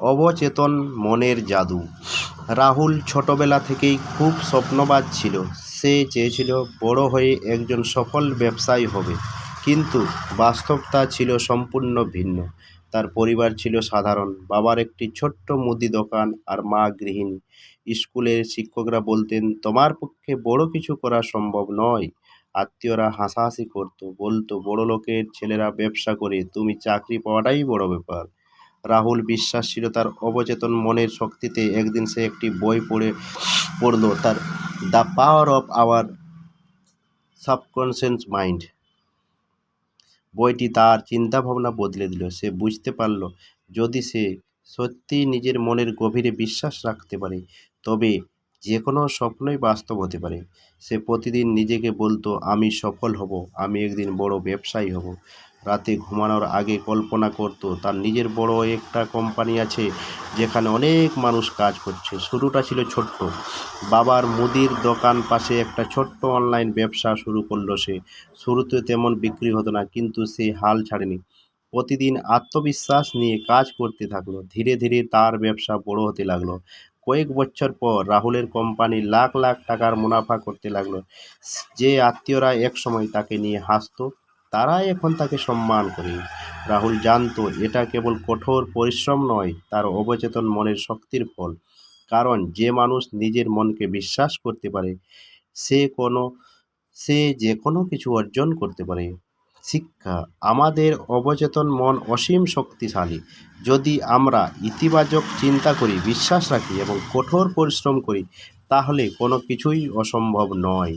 অবচেতন মনের জাদু। রাহুল ছোটবেলা থেকেই খুব স্বপ্নবাজ ছিল। সে চেয়েছিল বড় হয়ে একজন সফল ব্যবসায়ী হবে। কিন্তু বাস্তবতা ছিল সম্পূর্ণ ভিন্ন। তার পরিবার ছিল সাধারণ। বাবার একটি ছোট্ট মুদি দোকান আর মা গৃহিণী। স্কুলের শিক্ষকরা বলতেন, তোমার পক্ষে বড় কিছু করা সম্ভব নয়। আত্মীয়রা হাসাহাসি করতো। বলতো বড় লোকের ছেলেরা ব্যবসা করে, তুমি চাকরি পাওয়াটাই বড় ব্যাপার। রাহুল বিশ্বাস ছিল তার অবচেতন মনের শক্তিতে একদিন সে একটি বই পড়ে, পড়ল তার the power of our subconscious mind বইটি তার চিন্তাভাবনা বদলে দিল। সে বুঝতে পারল, যদি সে সত্যিই নিজের মনের গভীরে বিশ্বাস রাখতে পারে, তবে যে কোনো স্বপ্নই বাস্তব হতে পারে। সে প্রতিদিন নিজেকে বলতো, আমি সফল হব, আমি একদিন বড় ব্যবসায়ী হব। রাতে ঘুমানোর আগে কল্পনা করতো, তার নিজের বড় একটা কোম্পানি আছে যেখানে অনেক মানুষ কাজ করছে। শুরুটা ছিল ছোট্ট। বাবার মুদির দোকান পাশে একটা ছোট্ট অনলাইন ব্যবসা শুরু করল সে। শুরুতে তেমন বিক্রি হতো না, কিন্তু সে হাল ছাড়েনি। প্রতিদিন আত্মবিশ্বাস নিয়ে কাজ করতে থাকল। ধীরে ধীরে তার ব্যবসা বড় হতে লাগল। কয়েক বছর পর রাহুলের কোম্পানি লাখ লাখ টাকার মুনাফা করতে লাগল। যে আত্মীয়রা একসময় তাকে নিয়ে হাসতো তারা এখন তাকে সম্মান করে। রাহুল জানতো এটা কেবল কঠোর পরিশ্রম নয়, তার অবচেতন মনের শক্তির ফল। কারণ যে মানুষ নিজের মনকে বিশ্বাস করতে পারে, সে কোনো, সে যে কোনো কিছু অর্জন করতে পারে। শিক্ষা, আমাদের অবচেতন মন অসীম শক্তিশালী। যদি আমরা ইতিবাচক চিন্তা করি, বিশ্বাস রাখি এবং কঠোর পরিশ্রম করি, তাহলে কোনো কিছুই অসম্ভব নয়।